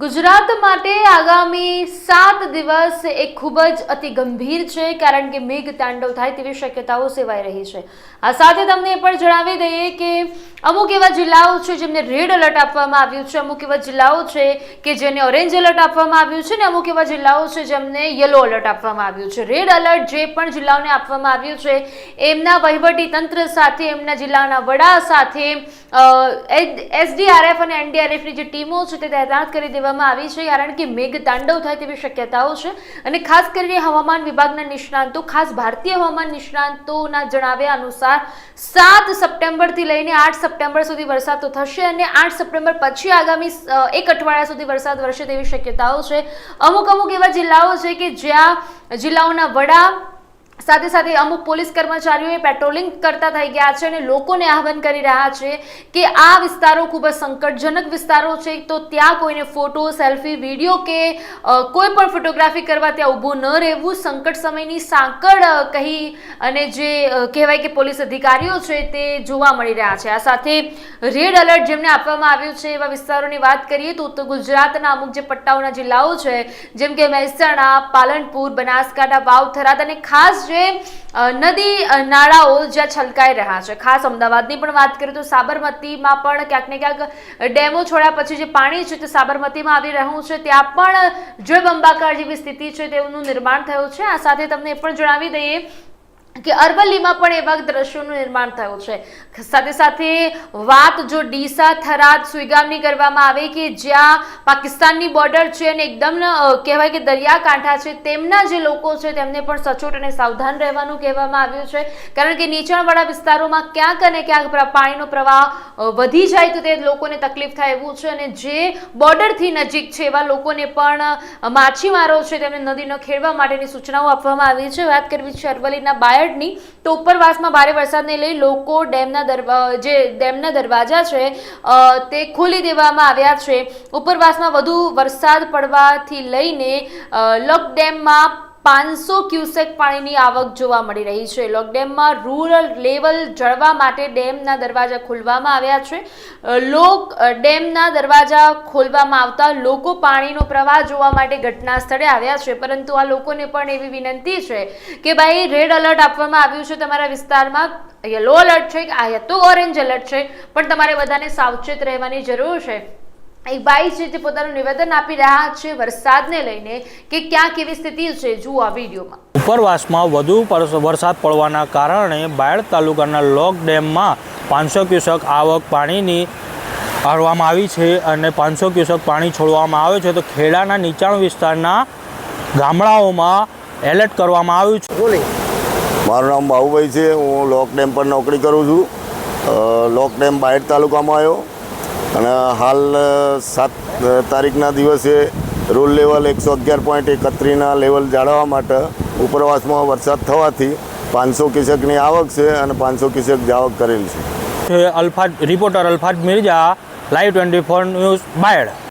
ગુજરાત માટે આગામી સાત દિવસ એ ખૂબ જ અતિ ગંભીર છે, કારણ કે મેઘ તાંડવ થાય તેવી શક્યતાઓ સેવાઈ રહી છે. આ સાથે તમને એ પણ જણાવી દઈએ કે અમુક એવા જિલ્લાઓ છે જેમને રેડ એલર્ટ આપવામાં આવ્યું છે, અમુક એવા જિલ્લાઓ છે કે જેને ઓરેન્જ એલર્ટ આપવામાં આવ્યું છે ને અમુક એવા જિલ્લાઓ છે જેમને યલો એલર્ટ આપવામાં આવ્યું છે. રેડ એલર્ટ જે પણ જિલ્લાઓને આપવામાં આવ્યું છે, એમના વહીવટી તંત્ર સાથે, એમના જિલ્લાના વડા સાથે એસડીઆરએફ અને એનડીઆરએફની જે ટીમો છે તે તૈનાત કરી દેવામાં આવી છે, કારણ કે મેઘ તાંડવ થાય તેવી શક્યતાઓ છે. અને ખાસ કરીને હવામાન વિભાગના નિષ્ણાંતો, ખાસ ભારતીય હવામાન નિષ્ણાંતોના જણાવ્યા અનુસાર, સાત સપ્ટેમ્બરથી લઈને આઠ સપ્ટેમ્બર સુધી વરસાદ તો થશે અને આઠ સપ્ટેમ્બર પછી આગામી એક અઠવાડિયા સુધી વરસાદ વરસે તેવી શક્યતાઓ છે. અમુક અમુક એવા જિલ્લાઓ છે કે જ્યાં જિલ્લાઓના વડા સાથે સાથે અમુક પોલીસ કર્મચારીઓએ પેટ્રોલિંગ કરતા થઈ ગયા છે અને લોકોને આહવાન કરી રહ્યા છે કે આ વિસ્તારો ખૂબ જ સંકટજનક વિસ્તારો છે. તો ત્યાં કોઈને ફોટો, સેલ્ફી, વીડિયો કે કોઈ પણ ફોટોગ્રાફી કરવા ત્યાં ઊભું ન રહેવું સંકટ સમયની સાંકળ કહી અને જે કહેવાય કે પોલીસ અધિકારીઓ છે તે જોવા મળી રહ્યા છે. આ સાથે રેડ એલર્ટ જેમને આપવામાં આવ્યું છે એવા વિસ્તારોની વાત કરીએ તો ઉત્તર ગુજરાતના અમુક જે પટ્ટાઓના જિલ્લાઓ છે, જેમ કે મહેસાણા, પાલનપુર, બનાસકાંઠા વાવ થરાદ અને ખાસ જે નદી નાળાઓ જ્યાં છલકાઈ રહ્યા છે. ખાસ અમદાવાદની પણ વાત કરીએ તો સાબરમતીમાં પણ ક્યાંક ને ક્યાંક ડેમો છોડ્યા પછી જે પાણી છે તે સાબરમતીમાં આવી રહ્યું છે, ત્યાં પણ જળબંબાકાર જેવી સ્થિતિ છે તેનું નિર્માણ થયું છે. આ સાથે તમને એ પણ જણાવી દઈએ કે અરવલ્લીમાં પણ એવા દ્રશ્યોનું નિર્માણ થયું છે. સાથે સાથે વાત જો ડીસા થરાદ સુઈગામની કરવામાં આવે કે જ્યાં પાકિસ્તાનની બોર્ડર છે અને એકદમ કહેવાય કે દરિયાકાંઠા છે, તેમના જે લોકો છે તેમને પણ સચોટ અને સાવધાન રહેવાનું કહેવામાં આવ્યું છે. કારણ કે નીચાણવાળા વિસ્તારોમાં ક્યાંક અને ક્યાંક પાણીનો પ્રવાહ વધી જાય તો તે લોકોને તકલીફ થાય એવું છે અને જે બોર્ડરથી નજીક છે એવા લોકોને પણ માછીમારો છે તેમને નદીનો ખેડવા માટેની સૂચનાઓ આપવામાં આવી છે. વાત કરવી છે અરવલ્લીના બાયડની તો ઉપરવાસમાં ભારે વરસાદને લઈ લોકો ડેમના જે ડેમના દરવાજા છે તે ખોલી દેવામાં આવ્યા છે. ઉપરવાસમાં વધુ વરસાદ પડવાથી લઈને અ, લોક ડેમમાં પાંચસો ક્યુસેક પાણીની આવક જોવા મળી રહી છે. લોક ડેમમાં રૂરલ લેવલ જળવા માટે ડેમના દરવાજા ખોલવામાં આવ્યા છે. લોક ડેમના દરવાજા ખોલવામાં આવતા લોકો પાણીનો પ્રવાહ જોવા માટે ઘટના સ્થળે આવ્યા છે. પરંતુ આ લોકોને પણ એવી વિનંતી છે કે ભાઈ, રેડ અલર્ટ આપવામાં આવ્યું છે તમારા વિસ્તારમાં. યલો અલર્ટ છે, આ તો ઓરેન્જ એલર્ટ છે. પણ તમારે બધાને સાવચેત રહેવાની જરૂર છે. એક ભાઈ છે તે પોતાનું નિવેદન આપી રહ્યા છે વરસાદને લઈને કે ક્યાં કેવી સ્થિતિ છે જુઓ આ વિડીયોમાં. ઉપરવાસમાં વધુ પરસ- વરસાદ પડવાના કારણે બાયડ તાલુકાના લોક ડેમમાં પાંચસો ક્યુસેક આવક પાણીની કાઢવામાં આવી છે અને પાંચસો ક્યુસેક પાણી છોડવામાં આવે છે તો ખેડાના નીચાણ વિસ્તારના ગામડાઓમાં એલર્ટ કરવામાં આવ્યું છે. મારું નામ બાહુભાઈ છે. હું લોક ડેમ પર નોકરી કરું છું. લોક ડેમ બાયડ તાલુકામાં આવ્યો. અને હાલ સાત તારીખના દિવસે રૂલ લેવલ એકસો અગિયાર પોઈન્ટ એકત્રીના લેવલ જાળવવા માટે ઉપરવાસમાં વરસાદ થવાથી પાંચસો કિસકની આવક છે અને પાંચસો કિસક જાવક કરેલ છે. Alfaz reporter Alfaz Mirza live twenty four news Bayad.